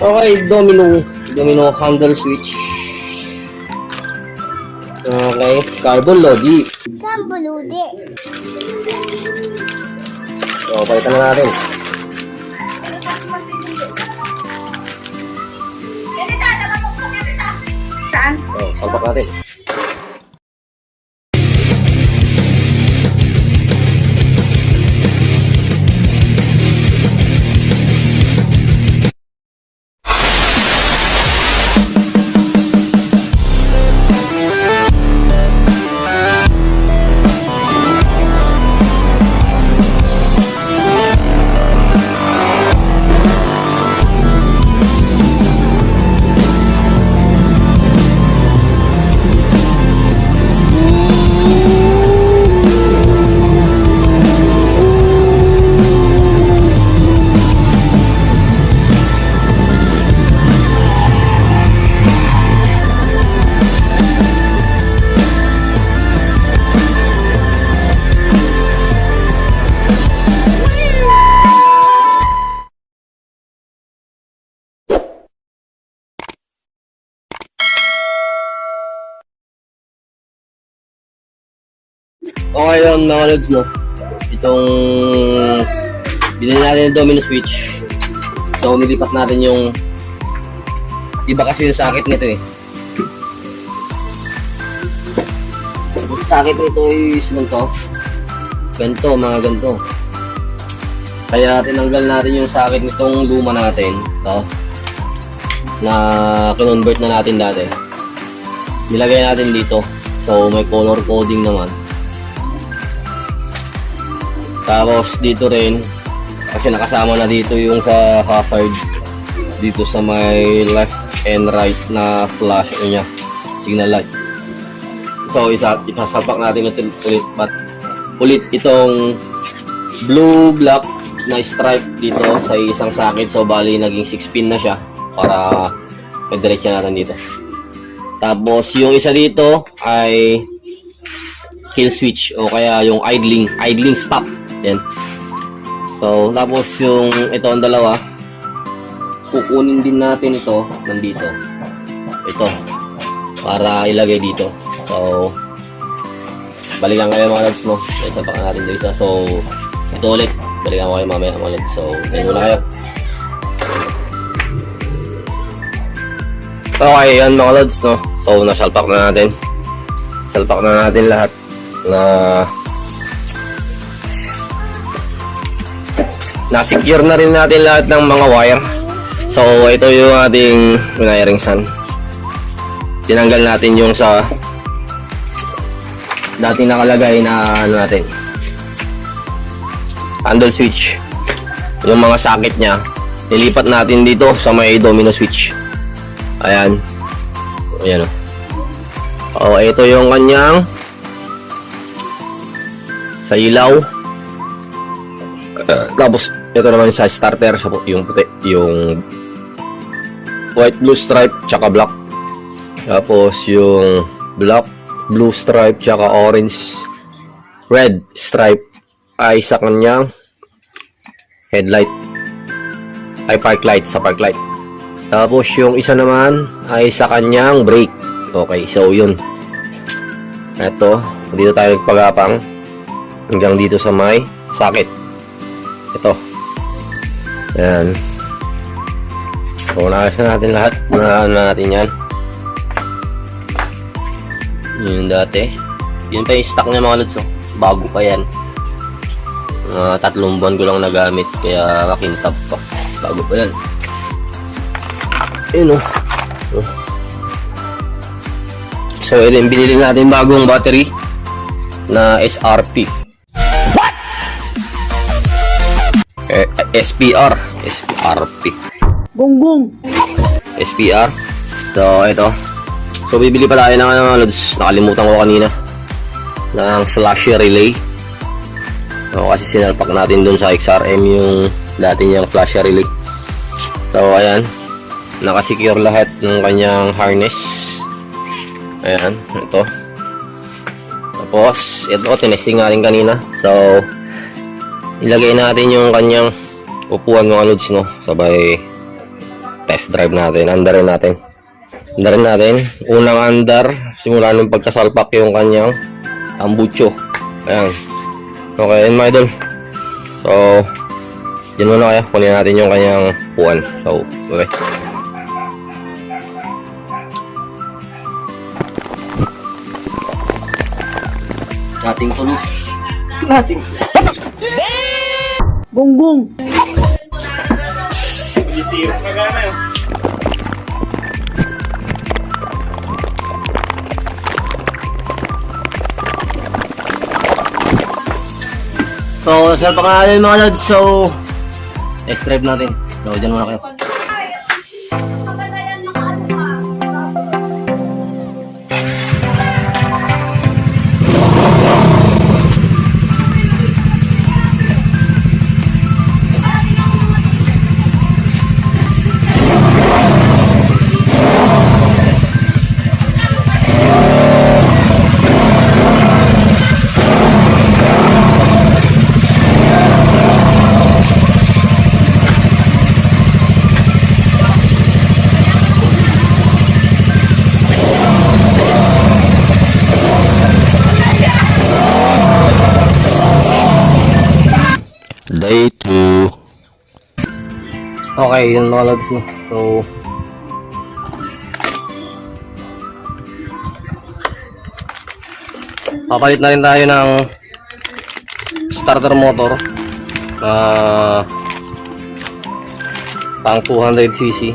Okay, domino. Domino handle switch. Okay, carbon logic. Kambulude. So, palitan na natin. Saan? So, salpak natin. Okay yun mga lods, no? Itong binili natin yung domino switch. So, nilipat natin yung iba kasi yung sakit nito eh. Sakit nito is ganito. Ganito, mga ganito. Kaya tinanggal natin yung sakit nitong luma natin. Ito. Na kinonvert na natin dati. Nilagay natin dito. So, may color coding naman. Tapos dito rin kasi nakasama na dito yung sa hazard dito sa may left and right na flash ano niya signal light. So isa isasapak natin ito ulit but ulit itong blue black na stripe dito sa isang sakit so bali naging 6 pin na siya para pediretso natin dito. Tapos yung isa dito ay kill switch o kaya yung idling, idling stop. Yan. So, tapos yung ito ang dalawa, kukunin din natin ito nandito. Ito. Para ilagay dito. So, balikan kayo mga lads, no? Ito pa natin dito isa. So, ito ulit. Balikan ko kayo mamaya mga lads. So, tayo muna kayo. Okay, yan mga lads, no? So, nasalpak na natin. Salpak na natin lahat na na-secure na rin natin lahat ng mga wire. So, ito yung ating wiring sun. Tinanggal natin yung sa dating nakalagay na ano natin handle switch. Yung mga socket niya, nilipat natin dito sa may domino switch. Ayan. Ayan o. Oh, ito yung kanyang sa ilaw. Uh, ito naman sa starter yung puti, yung white blue stripe tsaka black. Tapos yung black blue stripe tsaka orange red stripe ay sa kanyang headlight ay park light sa park light. Tapos yung isa naman ay sa kanyang brake. Okay, so yun. Ito, dito tayo nagpagapang hanggang dito sa may socket. Ito. Ayan. So, naayos na natin lahat. Na ano natin yan. Yun dati. Yun pa yung stock niya mga lods. Oh. Bago pa yan. Mga tatlong buwan ko lang nagamit. Kaya makintab pa. Bago pa yan. Yun oh. oh. So, yung binili natin bagong battery na SRP. SPR. SPRP. Gonggong. SPR. So, ito. So, bibili pa tayo ng ano, lods. Nakalimutan ko kanina. Ng flash relay. So, kasi sinalpak natin dun sa XRM yung dati niyang flash relay. So, ayan. Nakasecure lahat ng kanyang harness. Ayan. Ito. Tapos, ito. Tinesting natin kanina. So, ilagay natin yung kanyang upuan mga lods, no? Sabay test drive natin. Andarin natin. Andarin natin. Unang andar, simula nung pagkasalpak yung kanyang tambucho. Ayan. Okay, yun mga idol. So, yun muna kaya. Kunin natin yung kanyang puwan. So, okay. Nating tulos. Nating Gonggong. So, sa pangalan mga lads, so, test drive natin. So, dyan muna kayo. Day 2. Okay, yun mga lods. No? So, papalit na rin tayo ng starter motor na pang 200cc.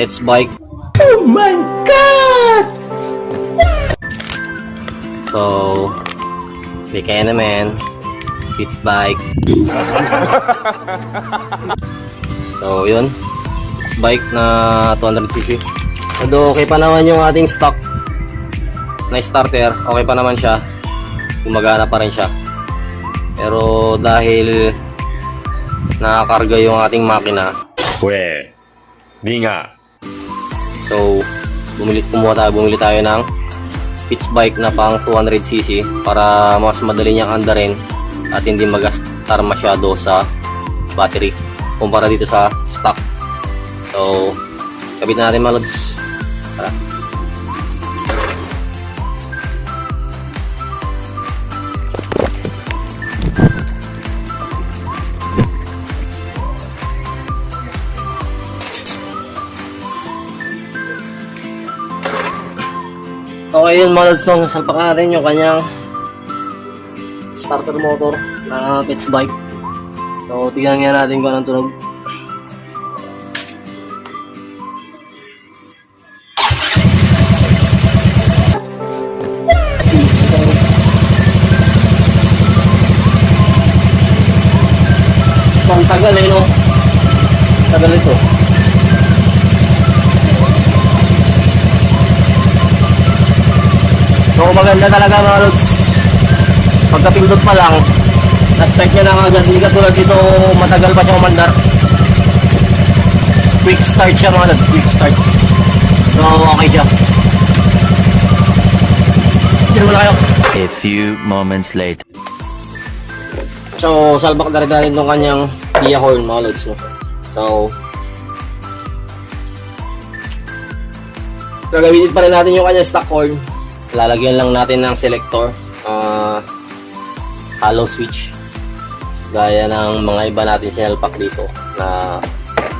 It's bike. Oh my God! So, bigay naman. Spitz bike. so, yun. Spitz bike na 200cc. So, okay pa naman yung ating stock na starter. Okay pa naman siya. Gumagana pa rin siya. Pero dahil nakakarga yung ating makina. Pwe, di nga. So, bumili, kumuha tayo, bumili tayo ng pitch bike na pang 200cc para mas madali niyang andarin at hindi magastar masyado sa battery kumpara dito sa stock. So, kabit na natin mga lods. Tara. Okay yun mga lods nung salpak natin yung kanyang starter motor na pitch bike. So, tingnan nga natin kung anong tunog. Ang tagal eh, no? Tagal ito. So maganda talaga mga lods. Pagkapindot pa lang, na-start niya na agad. Hindi katulad dito matagal pa siya umandar. Quick start siya mga lods. Quick start. So okay siya. Mo na kayo. A few moments later. So, salbak na rin natin itong kanyang Kia horn mga lods. No? So, gagamitin pa rin natin yung kanyang stock horn. Lalagyan lang natin ng selector. Hollow switch. Gaya ng mga iba natin sinalpak dito na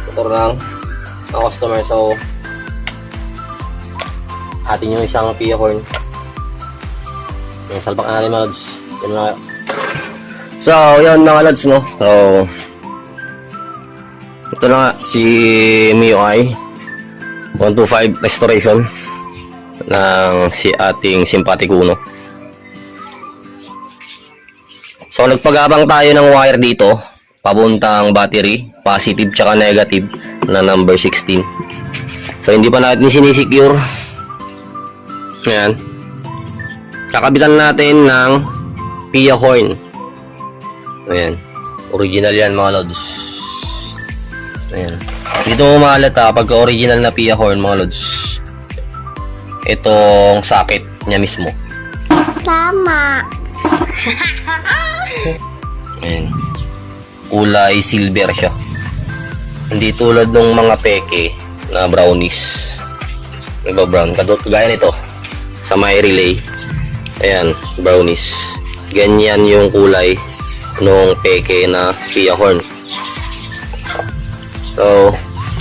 motor ng, ng customer. So, atin yung isang Kia horn. Yung salbak na natin mga lods. Yun kayo. So, yun mga lads, no? So, ito na nga, si MIUI 125 Restoration ng si ating simpatikuno. So, nagpagabang tayo ng wire dito, pabuntang battery, positive tsaka negative na number 16. So, hindi pa natin sinisecure. Ayan. Kakabitan natin ng Pia horn. Ayan. Original yan mga lods. Ayan. Dito umalata pagka original na Pia horn mga lods. Itong socket niya mismo. Tama. Ayan. Kulay silver siya. Hindi tulad ng mga peke na brownies. Iba brown. Kadot gaya nito. Sa may relay. Ayan, brownies. Ganyan yung kulay nung peke na pia horn. So,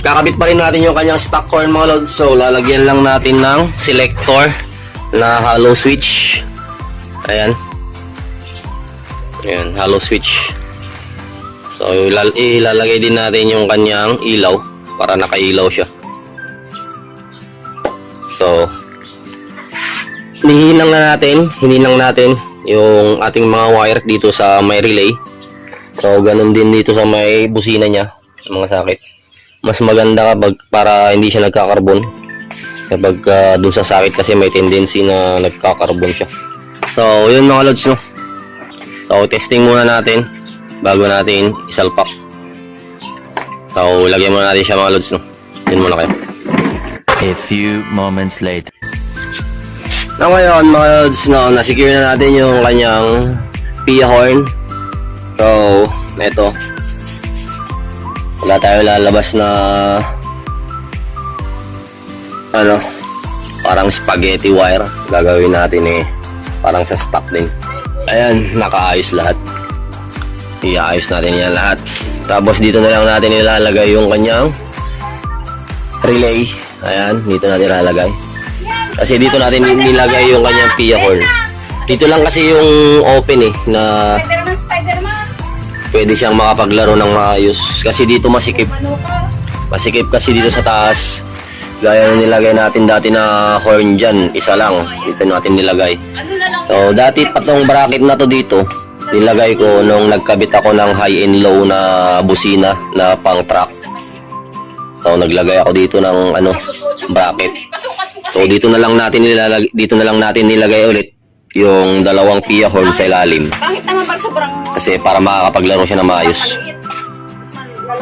kakabit pa rin natin yung kanyang stock horn mga lods. So, lalagyan lang natin ng selector na hollow switch. Ayan. Ayan, hollow switch. So, ilal- ilalagay din natin yung kanyang ilaw para nakailaw siya. So, hinihilang na natin, hinilang natin yung ating mga wire dito sa may relay. So, ganun din dito sa may busina niya, mga sakit. Mas maganda kapag para hindi siya nagkakarbon. Kapag uh, dun sa sakit kasi may tendency na nagkakarbon siya. So, yun mga lods, no? So, testing muna natin bago natin isalpak. So, lagyan muna natin siya mga lods, no? Yun muna kayo. A few moments later. Na ngayon, mga lods, no, na-secure na natin yung kanyang pia horn. So, eto. Wala tayo lalabas na ano, parang spaghetti wire. Gagawin natin eh, parang sa stock din. Ayan, nakaayos lahat. Iaayos natin yan lahat. Tapos dito na lang natin ilalagay yung kanyang relay. Ayan, dito natin ilalagay. Kasi dito natin nilagay yung kanyang pia horn. Dito lang kasi yung open eh, na pwede siyang makapaglaro ng maayos. Kasi dito masikip. Masikip kasi dito sa taas. Gaya nung nilagay natin dati na horn dyan, isa lang. Dito natin nilagay. Na? So, dati pa tong bracket na to dito, nilagay ko nung nagkabit ako ng high and low na busina na pang track. So, naglagay ako dito ng ano, bracket. So, dito na lang natin nilalagay, dito na lang natin nilagay ulit yung dalawang pia horn sa ilalim. Kasi para makakapaglaro siya na maayos.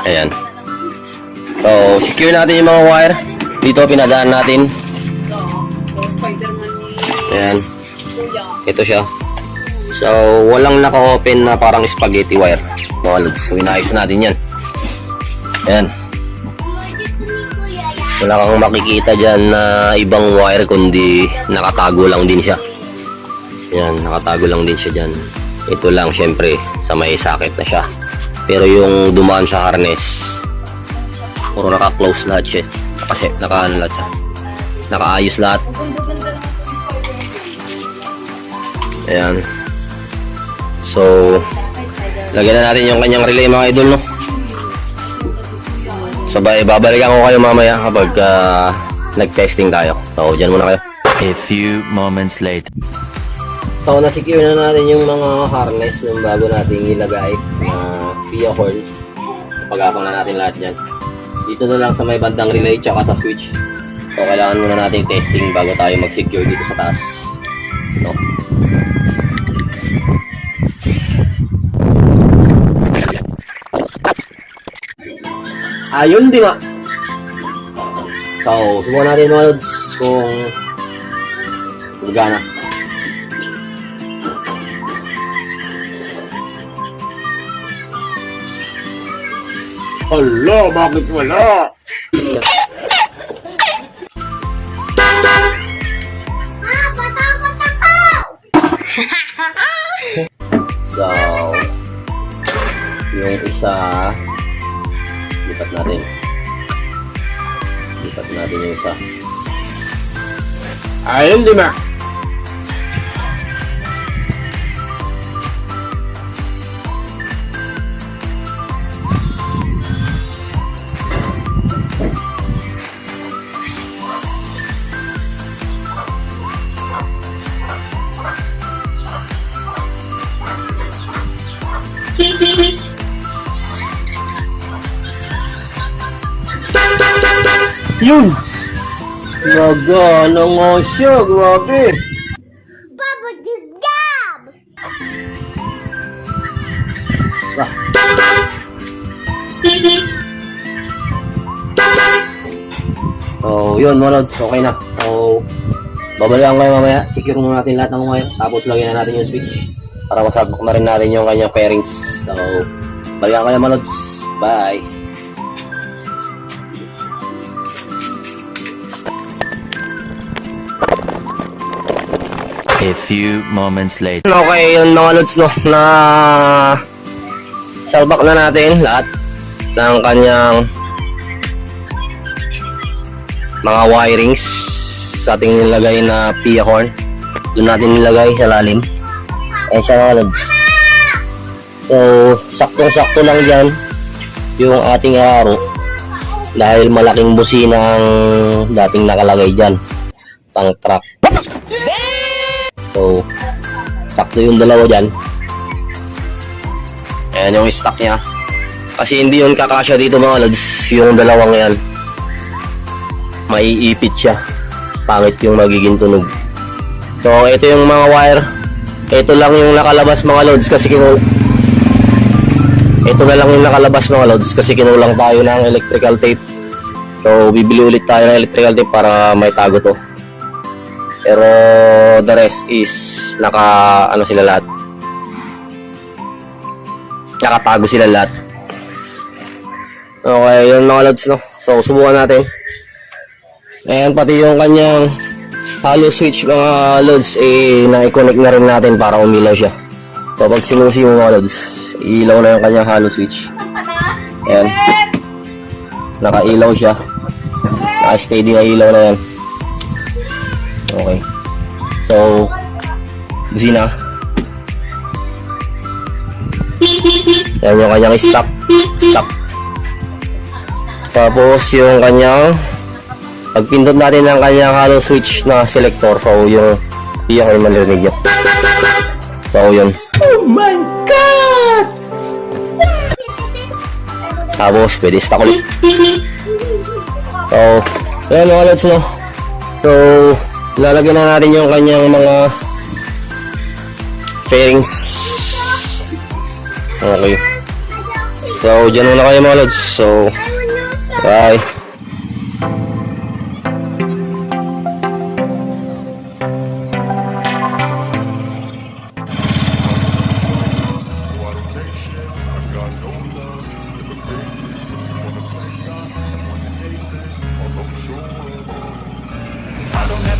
Ayan. na. So, secure natin yung mga wire. Dito, pinadaan natin. So, Spider-Man ni Ayan. Ito siya. So, walang naka-open na parang spaghetti wire. Mga lods. So, inayos natin yan. Ayan. Wala kang makikita dyan na ibang wire kundi nakatago lang din siya. Ayan, nakatago lang din siya dyan. Ito lang syempre sa may socket na siya. Pero yung dumaan sa harness, puro naka-close lahat siya. Kasi naka-ano lahat siya. Nakaayos lahat. Ayan. So, lagyan na natin yung kanyang relay mga idol, no? Sabay, babalikan ko kayo mamaya kapag ah, nag-testing tayo. So, dyan muna kayo. A few moments later. So, na-secure na natin yung mga harness ng bago nating ilagay na pia horn. Pagkakang na natin lahat dyan. Dito na lang sa may bandang relay tsaka sa switch. So, kailangan muna natin testing bago tayo mag-secure dito sa taas. No? Ayun, di nga. So, subukan natin mga lods kung gumagana. Hala, bakit wala? Ah! So, yung isa, lipat natin. Lipat natin yung isa. Ayun, lima. Yun! Nagana nga siya, grabe. Baba Jigab! So, yun mga lods, okay na. So, babalikan kayo mamaya. Secure muna natin lahat ng wire. Tapos lagyan na natin yung switch. Para masabak na rin natin yung kanyang pairings. So, balikan kayo mga lods. Bye! Few moments later. Okay, yun mga lods no, na salbak na natin lahat ng kanyang mga wirings sa ating nilagay na pia horn. Doon natin nilagay sa lalim. Eh siya mga lods. So, saktong-sakto lang dyan yung ating araro dahil malaking busina ang dating nakalagay dyan pang truck. So, sakto yung dalawa dyan. Ayan yung stock niya. Kasi hindi yun kakasya dito mga lods. Yung dalawang yan. Maiipit siya. Pangit yung magiging tunog. So, ito yung mga wire. Ito lang yung nakalabas mga lods kasi kinu... Ito na lang yung nakalabas mga lods kasi kinulang tayo ng electrical tape. So, bibili ulit tayo ng electrical tape para may tago to. Pero the rest is naka ano sila lahat. Nakatago sila lahat. Okay, yun mga lods no. So subukan natin. Ayan pati yung kanyang hollow switch mga lods eh na-connect na rin natin para umilaw siya. So pag sinusi mo mga lods, ilaw na yung kanyang hollow switch. Ayan. Nakailaw siya. Naka-steady na ilaw na yan. Okay. So, busina. Yan yung kanyang stop. Stop. Tapos yung kanyang pag pindot natin ng kanyang hollow switch na selector, so yung iyak ay malirinig yun. So yun. Oh my God! Tapos pwede stop ulit. So, yan mga lods no. So, lalagyan na natin yung kanyang mga fairings. Okay. So, dyan muna kayo mga lods. So, bye.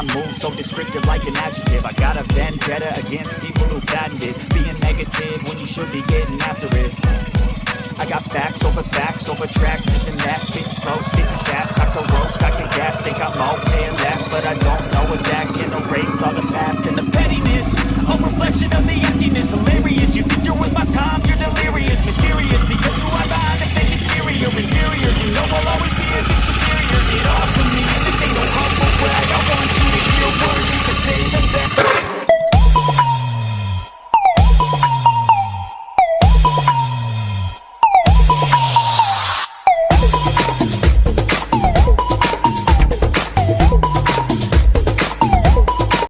I move so descriptive like an adjective. I got a vendetta against people who patented being negative when you should be getting after it. I got facts over facts over tracks, this and that. Spitting slow, spitting fast. I can roast, I can gas, think I'm all